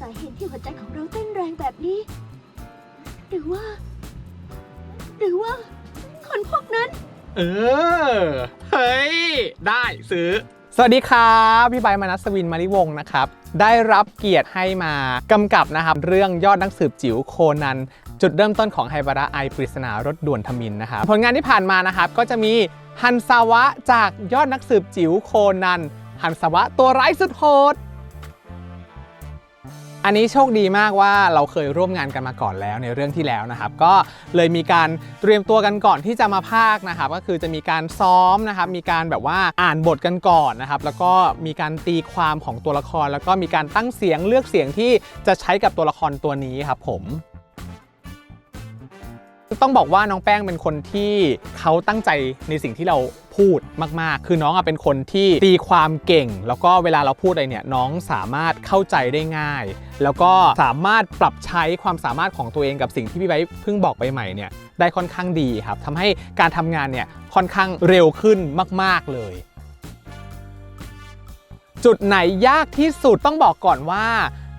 สาเหตุที่หัวใจของเราเต้นแรงแบบนี้ หรือว่า หรือว่า คนพวกนั้น เออ เฮ้ย ได้ซื้อ สวัสดีครับ พี่ไบร์ทมานัสวินมาริวงศ์นะครับ ได้รับเกียรติให้มากำกับนะครับ เรื่องยอดนักสืบจิ๋วโคนัน จุดเริ่มต้นของไฮบาระไอปริศนารถด่วนทมินนะครับ ผลงานที่ผ่านมานะครับก็จะมีฮันซาวะจากยอดนักสืบจิ๋วโคนัน ฮันซาวะตัวร้ายสุดโหด อันนี้โชคดีมากว่าเราเคยร่วมงานกันมาก่อนแล้วในเรื่องที่แล้วนะครับ ก็เลยมีการเตรียมตัวกันก่อนที่จะมาภาคนะครับ ก็คือจะมีการซ้อมนะครับ มีการแบบว่าอ่านบทกันก่อนนะครับ แล้วก็มีการตีความของตัวละคร แล้วก็มีการตั้งเสียงเลือกเสียงที่จะใช้กับตัวละครตัวนี้ครับผม ต้องบอกว่าน้องแป้งเป็นคนที่เขาตั้งใจในสิ่งที่เราพูดมาก ๆ คือน้องอะเป็นคนที่ตีความเก่ง แล้วก็เวลาเราพูดอะไรเนี่ยน้องสามารถเข้าใจได้ง่าย แล้วก็สามารถปรับใช้ความสามารถของตัวเองกับสิ่งที่พี่ไบเพิ่งบอกไปใหม่เนี่ยได้ค่อนข้างดีครับทำให้การทำงานเนี่ยค่อนข้างเร็วขึ้นมาก ๆ เลย จุดไหนยากที่สุดต้องบอกก่อนว่า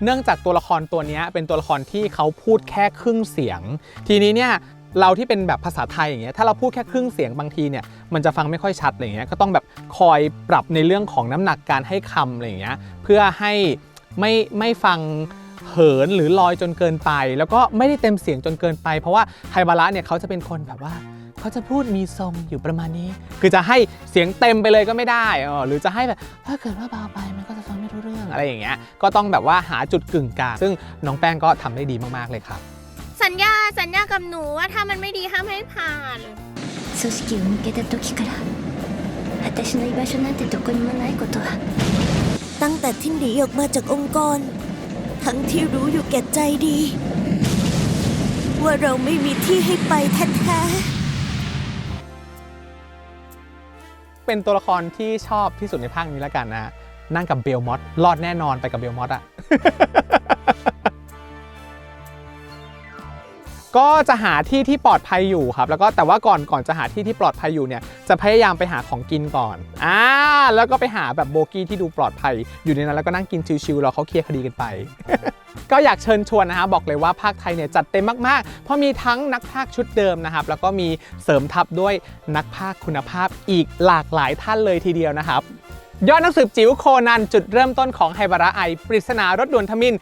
เนื่องจากตัวละครตัวนี้เป็นตัวละครที่เขาพูดแค่ครึ่งเสียง ทีนี้เนี่ย เราที่เป็นแบบภาษาไทยอย่างเงี้ยถ้าเราพูดแค่ครึ่งเสียงบางทีเนี่ยมันจะฟังไม่ค่อยชัดอะไรเงี้ยก็ต้องแบบคอยปรับในเรื่องของน้ำหนักการให้คำอะไรเงี้ยเพื่อให้ไม่ไม่ฟังเหินหรือลอยจนเกินไป แล้วก็ไม่ได้เต็มเสียงจนเกินไป เพราะว่าไฮบาระเนี่ยเขาจะเป็นคนแบบว่าเขาจะพูดมีทรงอยู่ประมาณนี้ คือจะให้เสียงเต็มไปเลยก็ไม่ได้เออหรือจะให้แบบถ้าเกิดว่าเบาไปมันก็จะฟังไม่รู้เรื่องอะไรอย่างเงี้ยก็ต้องแบบว่าหาจุดกึ่งกลางซึ่งน้องแป้งก็ทำได้ดีมากๆเลยครับ สัญญาสัญญากับหนูว่าถ้ามันไม่ดีห้ามให้ผ่าน 組織を抜けた時から私の居場所なんてどこにもないことは ตั้งแต่ที่หนีออกมาจากองค์กร ทั้งที่รู้อยู่แก่ใจดี ว่าเราไม่มีที่ให้ไปแท้ เป็นตัวละครที่ชอบที่สุดในภาคนี้แล้วกันนะ นั่งกับเบลมอสรอดแน่นอนไปกับเบลมอสอะ ก็จะหาที่ที่ปลอดภัยอยู่ครับแล้วก็แต่ว่าก่อนก่อนจะหาที่ที่ปลอดภัยอยู่เนี่ยจะพยายามไปหาของกินก่อนอ่าแล้วก็ไปหาแบบโบกี้ที่ดูปลอดภัย อยู่ในนั้นแล้วก็นั่งกินชิวๆรอเขาเคลียร์คดีกันไป ก็อยากเชิญชวนนะฮะบอกเลยว่าภาคไทยเนี่ยจัดเต็มมากๆ เพราะมีทั้งนักพากย์ชุดเดิมนะครับแล้วก็มีเสริมทัพด้วยนักพากย์คุณภาพอีกหลากหลายท่านเลยทีเดียวนะครับยอดนักสืบจิ๋วโคนันจุดเริ่มต้นของไฮบาระไอปริศนารถด่วนทมิน